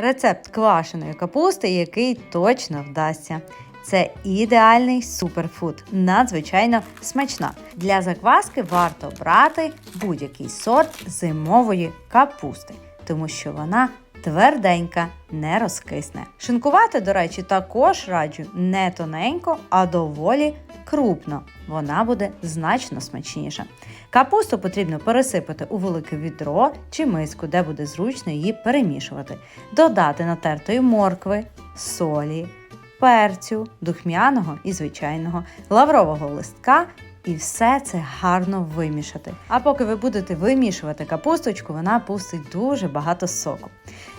Рецепт квашеної капусти, який точно вдасться. Це ідеальний суперфуд, надзвичайно смачна. Для закваски варто брати будь-який сорт зимової капусти, тому що вона тверденька, не розкисне. Шинкувати, до речі, також раджу не тоненько, а доволі крупно. Вона буде значно смачніша. Капусту потрібно пересипати у велике відро чи миску, де буде зручно її перемішувати, додати натертої моркви, солі, перцю, духмяного і звичайного, лаврового листка. І все це гарно вимішати. А поки ви будете вимішувати капусточку, вона пустить дуже багато соку.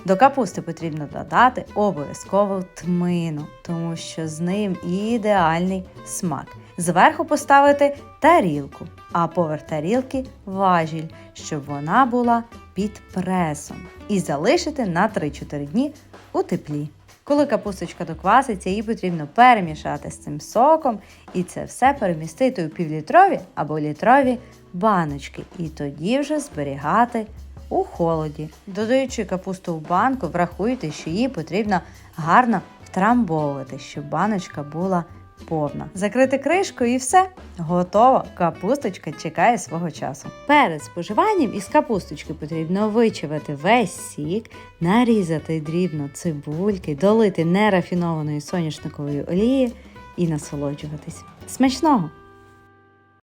До капусти потрібно додати обов'язково тмину, тому що з ним ідеальний смак. Зверху поставити тарілку, а поверх тарілки важіль, щоб вона була під пресом. І залишити на 3-4 дні у теплі. Коли капусточка докваситься, її потрібно перемішати з цим соком і це все перемістити у півлітрові або літрові баночки, і тоді вже зберігати у холоді. Додаючи капусту в банку, врахуйте, що її потрібно гарно втрамбовувати, щоб баночка була повна. Закрити кришкою і все. Готово. Капусточка чекає свого часу. Перед споживанням із капусточки потрібно вичавити весь сік, нарізати дрібно цибульки, долити нерафінованої соняшникової олії і насолоджуватись. Смачного!